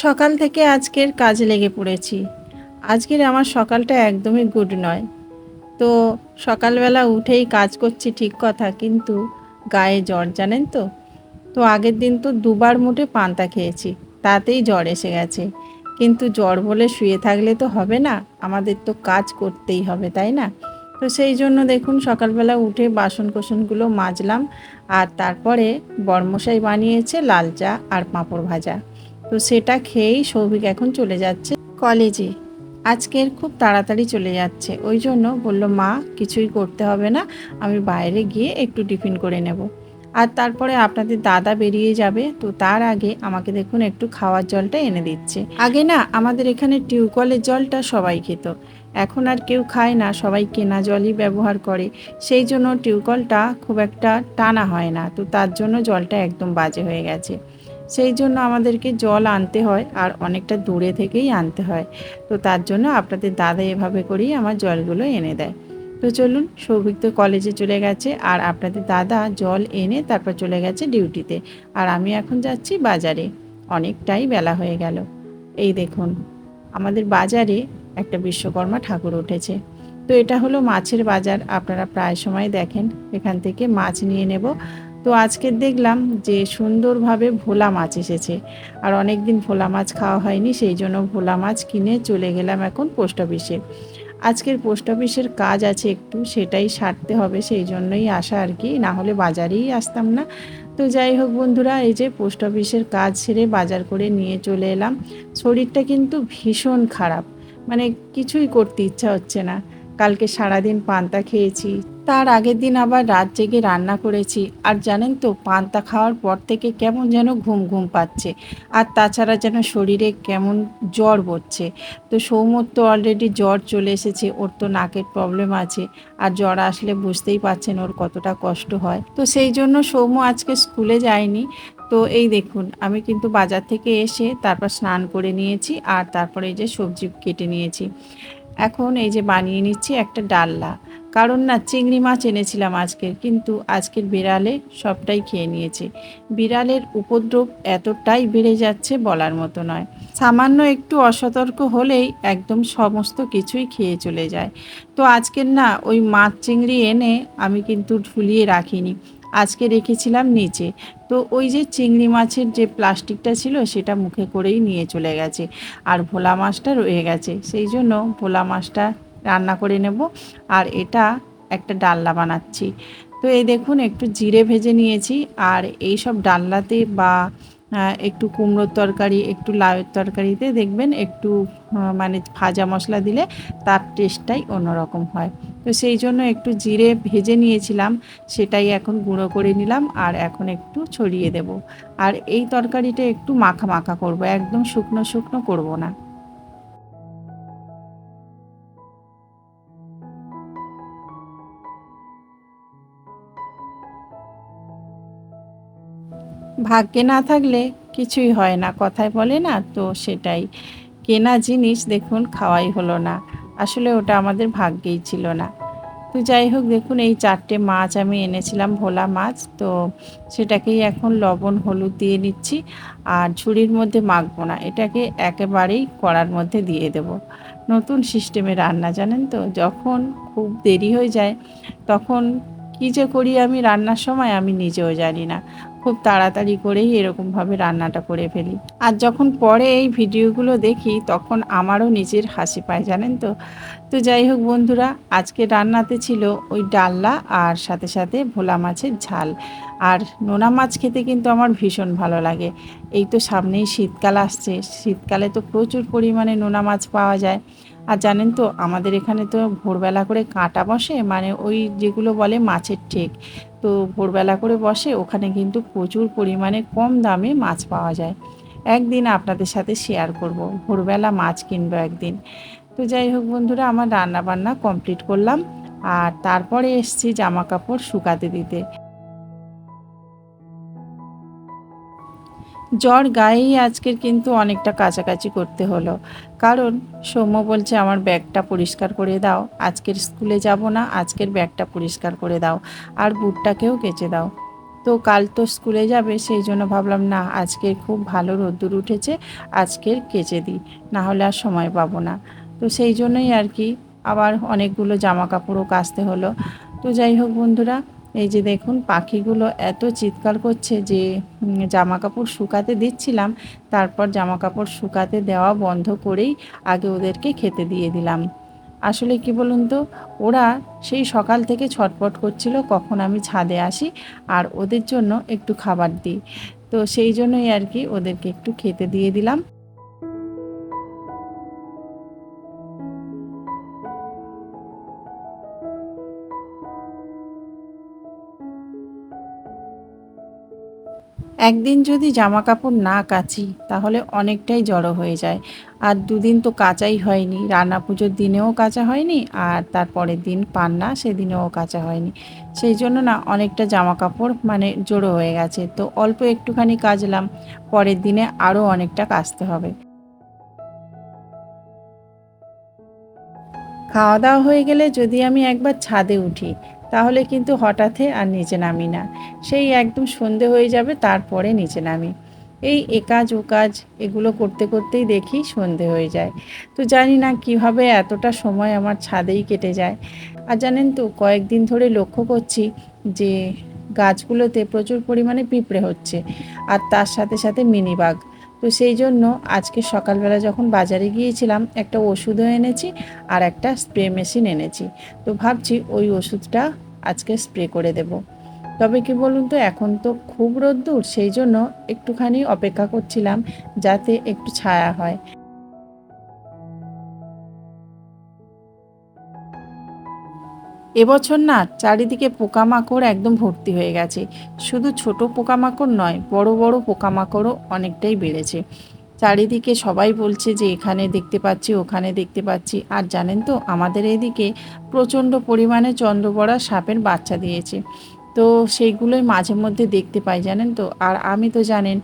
সকাল থেকে আজকের কাজে লেগে পড়েছি। আজকের আমার সকালটা একদমই গুড নয়। তো সকালবেলা উঠেই কাজ করছি ঠিক কথা, কিন্তু গায়ে জ্বর, জানেন তো? তো আগের দিন তো দুবার মুঠে পান্তা খেয়েছি, তাতেই জ্বর এসে গেছে। কিন্তু জ্বর বলে শুয়ে থাকলে তো হবে না, আমাদের তো কাজ করতেই হবে, তাই না? তো সেই জন্য দেখুন সকালবেলা উঠে বাসন কোসনগুলো মাজলাম, আর তারপরে বর্মশাই বানিয়েছে লাল চা আর পাঁপড় ভাজা। তো সেটা খেয়েই সৌভিক এখন চলে যাচ্ছে কলেজে। আজকের খুব তাড়াতাড়ি চলে যাচ্ছে। ওই জন্য বলল, মা, কিছুই করতে হবে না, আমি বাইরে গিয়ে একটু টিফিন করে নেব। আর তারপরে আপনাদের দাদা বেরিয়ে যাবে, তো তার আগে আমাকে দেখুন, একটু খাওয়ার জলটা এনে দিচ্ছে। আগে না, আমাদের এখানে টিউবওয়েলের জলটা সবাই খেত। এখন আর কেউ খায় না, সবাই কেনা জলই ব্যবহার করে। সেই জন্য টিউবওয়েলটা খুব একটা টানা হয় না, তো তার জন্য জলটা একদম বাজে হয়ে গেছে। সেই জন্য আমাদেরকে জল আনতে হয় আর অনেকটা দূরে থেকেই আনতে হয়। তো তার জন্য আপনাদের দাদা এভাবে করেই আমার জলগুলো এনে দেয়। তো চলুন, সৌভিক তো কলেজে চলে গেছে আর আপনাদের দাদা জল এনে তারপর চলে গেছে ডিউটিতে আর আমি এখন যাচ্ছি বাজারে। অনেকটাই বেলা হয়ে গেল। এই দেখুন, আমাদের বাজারে একটা বিশ্বকর্মা ঠাকুর উঠেছে। তো এটা হলো মাছের বাজার। আপনারা প্রায় সময় দেখেন, এখান থেকে মাছ নিয়ে নেব। তো আজকে দেখলাম যে সুন্দরভাবে ভোলা মাছ এসেছে। আর অনেক দিন ভোলা মাছ খাওয়া হয়নি, সেই জন্য ভোলা মাছ কিনে চলে গেলাম এখন পোস্ট অফিসে। আজকের পোস্ট অফিসের কাজ আছে একটু, সেটাই সারতে হবে, সেই জন্যই আসা আর কি, না হলে বাজারেই আসতাম না। তো যাই হোক বন্ধুরা, এই যে পোস্ট অফিসের কাজ সেরে বাজার করে নিয়ে চলে এলাম। শরীরটা কিন্তু ভীষণ খারাপ মানে কিছুই করতে ইচ্ছা হচ্ছে না। কালকে সারাদিন পান্তা খেয়েছি তার আগের দিন আবার রাত জেগে রান্না করেছি। আর জানেন তো, পান্তা খাওয়ার পর থেকে কেমন যেন ঘুম ঘুম পাচ্ছে। আর তাছাড়া যেন শরীরে কেমন জ্বর বচ্ছে। তো সৌমর তো অলরেডি জ্বর চলে এসেছে, ওর তো নাকের প্রবলেম আছে। আর জ্বর আসলে বুঝতেই পারছেন ওর কতটা কষ্ট হয়। তো সেই জন্য সৌম্য আজকে স্কুলে যায়নি। তো এই দেখুন, আমি কিন্তু বাজার থেকে এসে তারপর স্নান করে নিয়েছি আর তারপরে এই যে সবজি কেটে নিয়েছি। এখন এই যে বানিয়ে নিচ্ছি একটা ডাল্লা কারণ না, চিংড়ি মাছ এনেছিলাম আজকের কিন্তু আজকের বিড়ালে সবটাই খেয়ে নিয়েছে। বিড়ালের উপদ্রব এতটাই বেড়ে যাচ্ছে বলার মতো নয়। সামান্য একটু অসতর্ক হলেই একদম সমস্ত কিছুই খেয়ে চলে যায়। তো আজকের না, ওই মাছ চিংড়ি এনে আমি কিন্তু ঝুলিয়ে রাখিনি। আজকে রেখেছিলাম নিচে। তো ওই যে চিংড়ি মাছের যে প্লাস্টিকটা ছিল, সেটা মুখে করেই নিয়ে চলে গেছে। আর ভোলা মাছটা রয়ে গেছে। সেই জন্য ভোলা মাছটা রান্না করে নেব। আর এটা একটা ডাল্লা বানাচ্ছি। তো এই দেখুন, একটু জিরে ভেজে নিয়েছি। আর এই সব ডাল্লাতে বা একটু কুমড়োর তরকারি, একটু লাউয়ের তরকারিতে দেখবেন একটু মানে ভাজা মশলা দিলে তার টেস্টটাই অন্যরকম হয়। তো সেই জন্য একটু জিরে ভেজে নিয়েছিলাম, সেটাই এখন গুঁড়ো করে নিলাম আর এখন একটু ছড়িয়ে দেব। আর এই তরকারিটা একটু মাখা মাখা করব, একদম শুকনো শুকনো করব না। ভাগ্যে না থাকলে কিছুই হয় না। কথায় বলে না তো সেটাই। কেনা জিনিস দেখুন খাওয়াই হলো না। আসলে ওটা আমাদের ভাগ্যেই ছিল না। তো যাই হোক, দেখুন এই চারটে মাছ আমি এনেছিলাম, ভোলা মাছ। তো সেটাকেই এখন লবণ, হলুদ দিয়ে নিচ্ছি আর ঝুড়ির মধ্যে মাখবো না। এটাকে একেবারেই কড়ার মধ্যে দিয়ে দেব। নতুন সিস্টেমে রান্না, জানেন তো? যখন খুব দেরি হয়ে যায়, তখন কী যে করি আমি রান্নার সময় আমি নিজেও জানি না। খুব তাড়াতাড়ি করেই এরকমভাবে রান্নাটা করে ফেলি। আর যখন পরে এই ভিডিওগুলো দেখি, তখন আমারও নিজের হাসি পায়, জানেন তো? তো যাই হোক বন্ধুরা, আজকে রান্নাতে ছিল ওই ডাল্লা আর সাথে সাথে ভোলা মাছের ঝাল। আর নোনা মাছ খেতে কিন্তু আমার ভীষণ ভালো লাগে। এই তো সামনেই শীতকাল আসছে। শীতকালে তো প্রচুর পরিমাণে নোনা মাছ পাওয়া যায়। আর জানেন তো, আমাদের এখানে তো ভোরবেলা করে কাঁটা বসে মানে ওই যেগুলো বলে মাছের ঠেক। তো ভোরবেলা করে বসে, ওখানে কিন্তু প্রচুর পরিমাণে কম দামে মাছ পাওয়া যায়। একদিন আপনাদের সাথে শেয়ার করব, ভোরবেলা মাছ কিনবো একদিন। তো যাই হোক বন্ধুরা, আমার রান্না বান্না কমপ্লিট করলাম, আর তারপরে এসছি জামা কাপড় শুকাতে দিতে। জ্বর গায়েই আজকের কিন্তু অনেকটা কাছাকাছি করতে হলো। কারণ সৌম্য বলছে, আমার ব্যাগটা পরিষ্কার করে দাও। আজকের স্কুলে যাব না, আজকের ব্যাগটা পরিষ্কার করে দাও। আর বুটটাকেও কেচে দাও। তো কাল তো স্কুলে যাবে, সেই জন্য ভাবলাম, না, আজকের খুব ভালো রোদ্দুর উঠেছে, আজকের কেচে দিই। না হলে আর সময় পাবো না। তো সেই জন্যই আর কি আবার অনেকগুলো জামা কাপড়ও কাচতে হলো। তো যাই হোক বন্ধুরা এই যে দেখুন, পাখিগুলো এত চিৎকার করছে যে জামা কাপড় শুকাতে দিচ্ছিলাম, তারপর জামা কাপড় শুকাতে দেওয়া বন্ধ করেই আগে ওদেরকে খেতে দিয়ে দিলাম। আসলে কি বলুন তো, ওরা সেই সকাল থেকে ছটপট করছিল, কখন আমি ছাদে আসি আর ওদের জন্য একটু খাবার দিই। তো সেই জন্যই আর কি ওদেরকে একটু খেতে দিয়ে দিলাম। একদিন যদি জামা কাপড় না কাচি, তাহলে অনেকটাই জড়ো হয়ে যায়। আর দুদিন তো কাচাই হয়নি। রান্না পুজোর দিনেও কাচা হয়নি, আর তারপরের দিন পান্না সেদিনেও কাচা হয়নি। সেই জন্য না, অনেকটা জামা কাপড় মানে জড়ো হয়ে গেছে। তো অল্প একটুখানি কাচলাম, পরের দিনে আরও অনেকটা কাচতে হবে। খাওয়া দাওয়া হয়ে গেলে যদি আমি একবার ছাদে উঠি তাহলে কিন্তু হঠাৎই আর নিচে নামি না। সেই একদম সন্ধে হয়ে যাবে, তারপরে নিচে নামি। এই এ কাজ ও কাজ এগুলো করতে করতেই দেখি সন্ধে হয়ে যায়। তো জানি না কীভাবে এতটা সময় আমার ছাদেই কেটে যায়। আর জানেন তো, কয়েকদিন ধরে লক্ষ্য করছি যে গাছগুলোতে প্রচুর পরিমাণে পিঁপড়ে হচ্ছে। আর তার সাথে সাথে মিনিবাগ। তো সেই জন্য আজকে সকালবেলা যখন বাজারে গিয়েছিলাম, একটা ওষুধও এনেছি আর একটা স্প্রে মেশিন এনেছি। তো ভাবছি ওই ওষুধটা আজকে স্প্রে করে দেব। তবে কি বলুন তো, এখন তো খুব রোদ্দুর, সেই জন্য একটুখানি অপেক্ষা করছিলাম যাতে একটু ছায়া হয়। এবছর না চারিদিকে পোকামাকড় একদম ভর্তি হয়ে গেছে। শুধু ছোট পোকামাকড় নয়, বড় বড় পোকামাকড়ও অনেকটাই বেড়েছে। চারিদিকে সবাই বলছে যে এখানে দেখতে পাচ্ছি, ওখানে দেখতে পাচ্ছি। আর জানেন তো, আমাদের এদিকে প্রচণ্ড পরিমাণে চন্দ্রবড়া সাপের বাচ্চা দিয়েছে। তো সেইগুলোই মাঝে মধ্যে দেখতে পাই, জানেন তো? আর আমি তো জানেন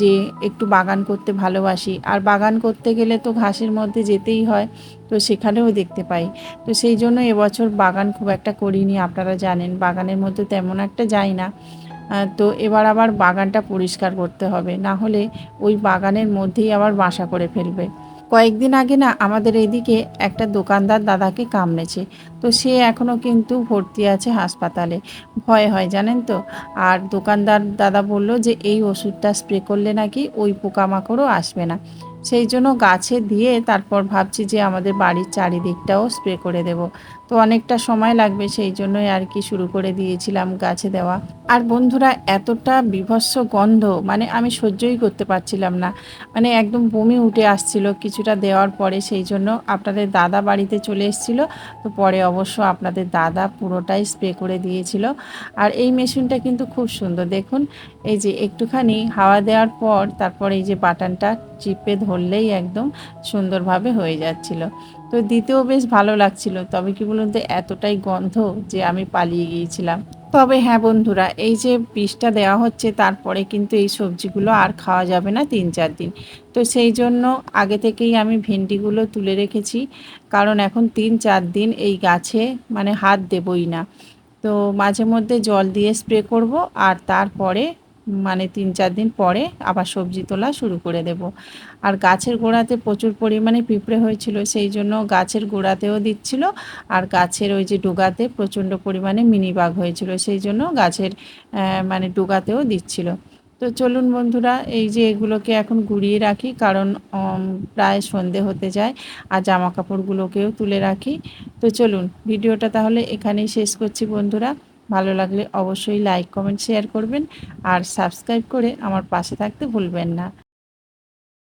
যে একটু বাগান করতে ভালোবাসি। আর বাগান করতে গেলে তো ঘাসের মধ্যে যেতেই হয়, তো সেখানেও দেখতে পাই। তো সেই জন্য এবছর বাগান খুব একটা করিনি, আপনারা জানেন। বাগানের মধ্যে তেমন একটা যাই না। তো এবার আবার বাগানটা পরিষ্কার করতে হবে। না হলে ওই বাগানের মধ্যেই আবার বাসা করে ফেলবে। কয়েকদিন আগে না আমাদের এদিকে একটা দোকানদার দাদাকে কামড়েছে। তো সে এখনও কিন্তু ভর্তি আছে হাসপাতালে। ভয় হয়, জানেন তো? আর দোকানদার দাদা বলল যে, এই ওষুধটা স্প্রে করলে নাকি ওই পোকামাকড়ও আসবে না। সেই জন্য গাছে দিয়ে তারপর ভাবছি যে আমাদের বাড়ির চারিদিকটাও স্প্রে করে দেব। তো অনেকটা সময় লাগবে সেই জন্যই আর কি শুরু করে দিয়েছিলাম গাছে দেওয়া। আর বন্ধুরা, এতটা বিভৎস গন্ধ মানে আমি সহ্যই করতে পারছিলাম না। মানে একদম বমি উঠে আসছিল কিছুটা দেওয়ার পরে, সেই জন্য আপনাদের দাদা বাড়িতে চলে এসেছিল। তো পরে অবশ্য আপনাদের দাদা পুরোটাই স্প্রে করে দিয়েছিল। আর এই মেশিনটা কিন্তু খুব সুন্দর। দেখুন, এই যে একটুখানি হাওয়া দেওয়ার পর, তারপর এই যে বাটনটা চিপে ধরলেই একদম সুন্দরভাবে হয়ে যাচ্ছিল। তো দিতেও বেশ ভালো লাগছিল, তবে কি বলুন তো, এতটাই গন্ধ যে আমি পালিয়ে গিয়েছিলাম। তবে হ্যাঁ বন্ধুরা, এই যে বিষটা দেওয়া হচ্ছে, তারপরে কিন্তু এই সবজিগুলো আর খাওয়া যাবে না তিন চার দিন। তো সেই জন্য আগে থেকেই আমি ভেন্ডিগুলো তুলে রেখেছি, কারণ এখন তিন চার দিন এই গাছে মানে হাত দেবই না। তো মাঝে মধ্যে জল দিয়ে স্প্রে করব আর তারপরে মানে তিন চার দিন পরে আবার সবজি তোলা শুরু করে দেব। আর গাছের গোড়াতে প্রচুর পরিমাণে পিঁপড়ে হয়েছিল, সেই জন্য গাছের গোড়াতেও দিচ্ছিল। আর গাছের ওই যে ডোগাতে প্রচণ্ড পরিমাণে মিনিবাগ হয়েছিল, সেই জন্য গাছের মানে ডোগাতেও দিচ্ছিল। তো চলুন বন্ধুরা, এই যে এগুলোকে এখন গুড়িয়ে রাখি, কারণ প্রায় সন্ধে হতে যায় আর জামা কাপড়গুলোকেও তুলে রাখি। তো চলুন, ভিডিওটা তাহলে এখানেই শেষ করছি বন্ধুরা। ভালো লাগলে অবশ্যই লাইক কমেন্ট শেয়ার করবেন। আর সাবস্ক্রাইব করে আমার পাশে থাকতে ভুলবেন না।